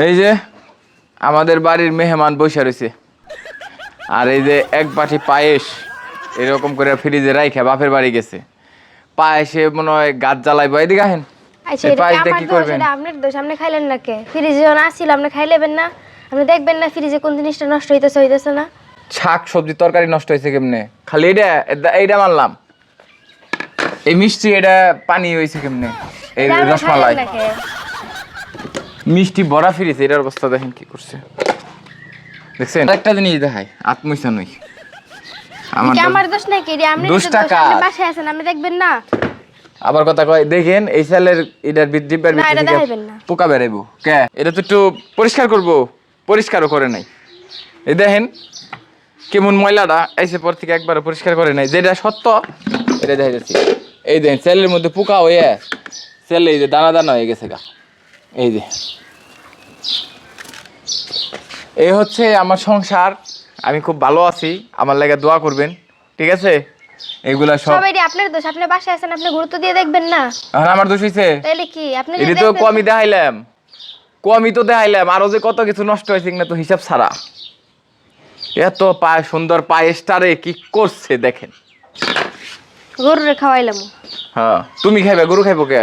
এই যে আমাদের বাড়ির মেহমান বসে রয়েছে। আর এই যে এক বাটি পায়েস এরকম করে ফ্রিজে রাইখা বাপের বাড়ি গেছে। পায়েসে মনে হয় গাছ জ্বালাইবো এদিকে আহেন। আচ্ছা এই এটা পায়েস কি দিয়ে আমার কি দোষ? করবেন? আপনার দোষ? আপনি খাইলেন না কে? ফ্রিজে যখন আসছিল আপনি খাইলেবেন না। আপনি দেখবেন না ফ্রিজে কোন জিনিসটা নষ্ট হইতেছে হইতেছে না। শাক সবজি তরকারি নষ্ট হয়েছে কেমনে? খালি এটা এইটা মানলাম। এই মিষ্টি এটা পানি হয়েছে কেমনে? এই রসমালাই? মিষ্টি বড়া ফিরেছে এটার অবস্থা দেখেন কি করছে। দেখছেন? একটা জিনিস দেখাই আত্মইসা নই আমার দোষ- নাকি? এটা আপনি দোষ কার? বাসায় আছেন আপনি দেখবেন না। আবার কথা কয় দেখেন এই সালের এটার ডিব্বার ভিতর। পোকা বেরাইবো। কে? এটা তো একটু পরিষ্কার করব। পরিষ্কারও করে নাই। এই দেখেন কেমন ময়লাটা এসে পর থেকে একবার পরিষ্কার করে নাই। যেটা সত্য এটা দেখা যাচ্ছে এই দেখেন সেলের মধ্যে পোকা হয়ে সেলে এই যে দানা দানা হয়ে গেছে গা। এই যে। এই হচ্ছে আমার সংসার। আমি খুব ভালো আছি আমার লাগে দোয়া করবেন ঠিক আছে? এগুলা সব সবাই আপনার দোষ আপনি বাসায় আছেন আপনি গুরুত্ব দিয়ে দেখবেন না। এখন আমার দোষ হয়েছে তাইলে কি? আপনি এটি তো কমই দেখাইলাম। কমই তো দেখাইলাম। আরও যে কত কিছু নষ্ট হয়েছে না তো হিসাব ছাড়া। এত পায়ে সুন্দর পায়েসটারে কি করছে দেখেন। গরুরে খাওয়াইলাম। হ্যাঁ তুমি খাইবে গরু খাইবো কে?